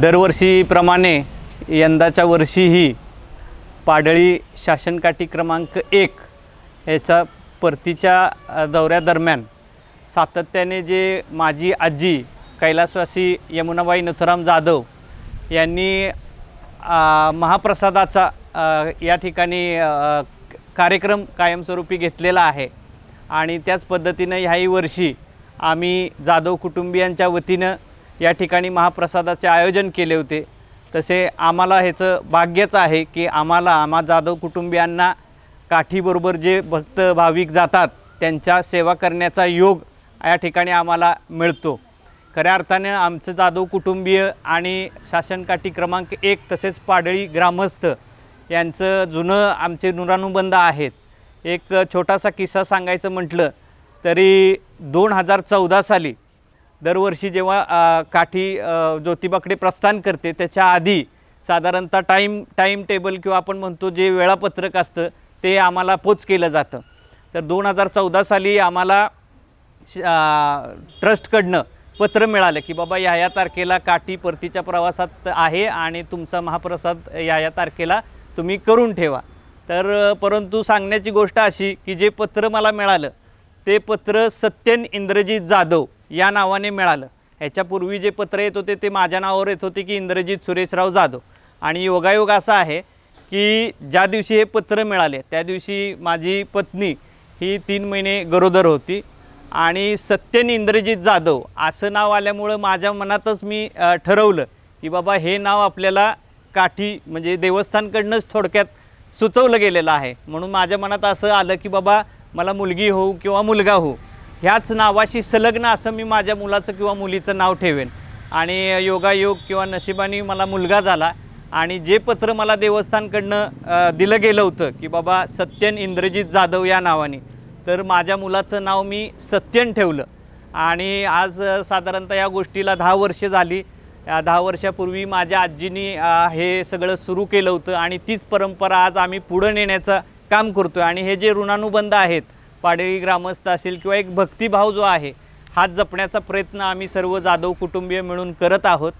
दरवर्षीप्रमाणे यंदाच्या वर्षीही पाडळी शासनकाठी क्रमांक एक याच्या परतीच्या दौऱ्यादरम्यान सातत्याने जे माझी आजी कैलासवासी यमुनाबाई नथुराम जाधव यांनी महाप्रसादाचा या ठिकाणी कार्यक्रम कायमस्वरूपी घेतलेला आहे. आणि त्याच पद्धतीनं ह्याही वर्षी आम्ही जाधव कुटुंबियांच्या वतीनं या ठिकाणी महाप्रसादाचे आयोजन केले होते. तसे आम्हाला ह्याचं भाग्यच आहे की आम्हाला आम्हा जाधव कुटुंबियांना काठीबरोबर जे भक्त भाविक जातात त्यांच्या सेवा करण्याचा योग या ठिकाणी आम्हाला मिळतो. खऱ्या अर्थानं आमचं जाधव कुटुंबीय आणि शासनकाठी क्रमांक एक तसेच पाडळी ग्रामस्थ यांचं जुनं आमचे नुरानुबंध आहेत. एक छोटासा किस्सा सांगायचं म्हटलं तरी दोन हजार चौदा साली दरवर्षी जेव्हा काठी ज्योतिबाकडे प्रस्थान करते त्याच्या आधी साधारणतः टाईम टाईम टेबल किंवा आपण म्हणतो जे वेळापत्रक असतं ते आम्हाला पोच केलं जातं. तर दोन हजार चौदा साली आम्हाला श- ट्रस्टकडनं पत्र मिळालं की बाबा या या तारखेला काठी परतीच्या प्रवासात आहे आणि तुमचा महाप्रसाद या या तारखेला तुम्ही करून ठेवा. तर परंतु सांगण्याची गोष्ट अशी की जे पत्र मला मिळालं ते पत्र सत्यन इंद्रजित जाधव या नावाने मिळालं. ह्याच्यापूर्वी जे पत्र येत होते ते माझ्या नावावर येत होते की इंद्रजित सुरेशराव जाधव. आणि योगायोग असा आहे की ज्या दिवशी हे पत्र मिळाले त्या दिवशी माझी पत्नी ही तीन महिने गरोदर होती. आणि सत्यन इंद्रजित जाधव असं नाव आल्यामुळं माझ्या मनातच मी ठरवलं की बाबा हे नाव आपल्याला काठी म्हणजे देवस्थानकडनंच थोडक्यात सुचवलं गेलेलं आहे. म्हणून माझ्या मनात असं आलं की बाबा मला मुलगी होऊ किंवा मुलगा होऊ ह्याच नावाशी संलग्न असं मी माझ्या मुलाचं किंवा मुलीचं नाव ठेवेन. आणि योगायोग किंवा नशिबाने मला मुलगा झाला आणि जे पत्र मला देवस्थानकडनं दिलं गेलं होतं की बाबा सत्यन इंद्रजित जाधव या नावाने तर माझ्या मुलाचं नाव मी सत्यन ठेवलं. आणि आज साधारणतः या गोष्टीला दहा वर्ष झाली. दहा वर्षापूर्वी माझ्या आजीनी हे सगळं सुरू केलं होतं आणि तीच परंपरा आज आम्ही पुढं नेण्याचा काम करतो आहे आणि हे जे ऋणानुबंध आहेत पाडळी ग्रामस्थ असेल किंवा एक भक्तिभाव जो आहे हा जपण्याचा प्रयत्न आम्ही सर्व जाधव कुटुंबीय मिळून करत आहोत.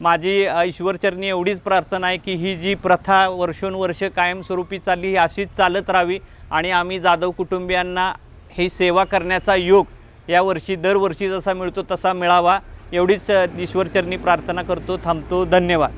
माझी ईश्वरचरणी एवढीच प्रार्थना आहे की ही जी प्रथा वर्षोनवर्ष कायमस्वरूपी चालली ही अशीच चालत राहावी आणि आम्ही जाधव कुटुंबियांना ही सेवा करण्याचा योग यावर्षी दरवर्षी जसा मिळतो तसा मिळावा. एवढीच ईश्वरचरणी प्रार्थना करतो थांबतो. धन्यवाद.